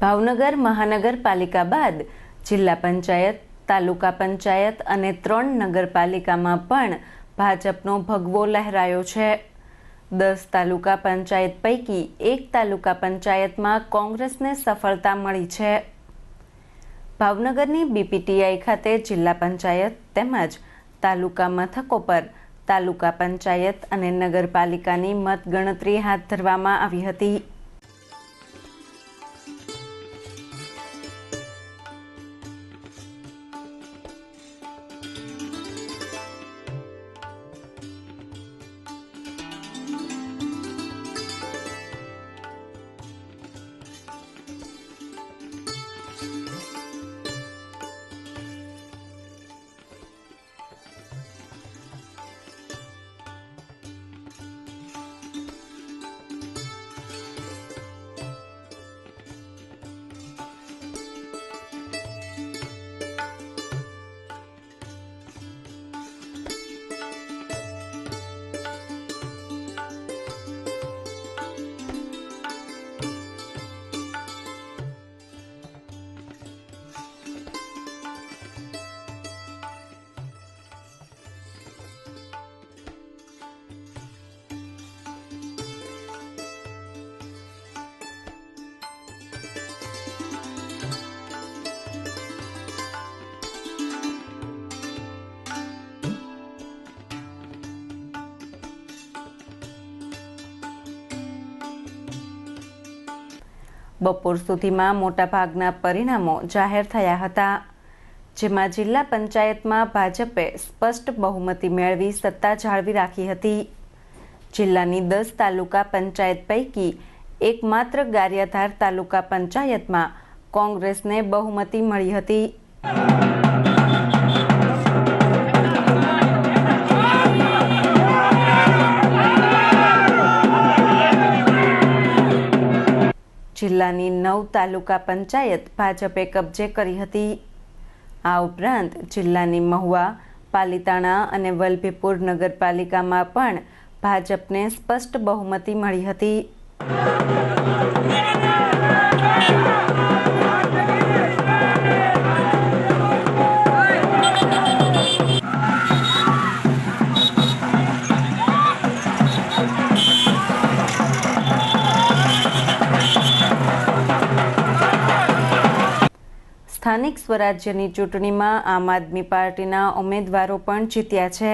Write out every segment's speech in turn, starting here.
ભાવનગર, મહાનગરપાલિકા બાદ જિલ્લા પંચાયત, તાલુકા પંચાયત અને ત્રણ નગરપાલિકામાં પણ ભાજપનો ભગવો લહેરાયો છે. દસ તાલુકા પંચાયત પૈકી એક તાલુકા પંચાયતમાં કોંગ્રેસને સફળતા મળી છે. ભાવનગરની બીપીટીઆઈ ખાતે જિલ્લા પંચાયત તેમજ તાલુકા મથકો પર તાલુકા પંચાયત અને નગરપાલિકાની મતગણતરી હાથ ધરવામાં આવી હતી. બપોર સુધીમાં મોટાભાગના પરિણામો જાહેર થયા હતા. જેમાં જિલ્લા પંચાયતમાં ભાજપે સ્પષ્ટ બહુમતી મેળવી સત્તા જાળવી રાખી હતી. જિલ્લાની દસ તાલુકા પંચાયત પૈકી એકમાત્ર ગારિયાધાર તાલુકા પંચાયતમાં કોંગ્રેસને બહુમતી મળી હતી. જિલ્લાની નવ તાલુકા પંચાયત ભાજપે કબજે કરી હતી. આ ઉપરાંત જિલ્લાની મહુવા, પાલિતાણા અને વલભીપુર નગરપાલિકામાં પણ ભાજપને સ્પષ્ટ બહુમતી મળી હતી. સ્થાનિક સ્વરાજ્યની ચૂંટણીમાં આમ આદમી પાર્ટીના ઉમેદવારો પણ જીત્યા છે.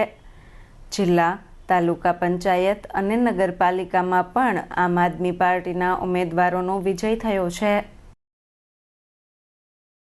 જિલ્લા, તાલુકા પંચાયત અને નગરપાલિકામાં પણ આમ આદમી પાર્ટીના ઉમેદવારોનો વિજય થયો છે.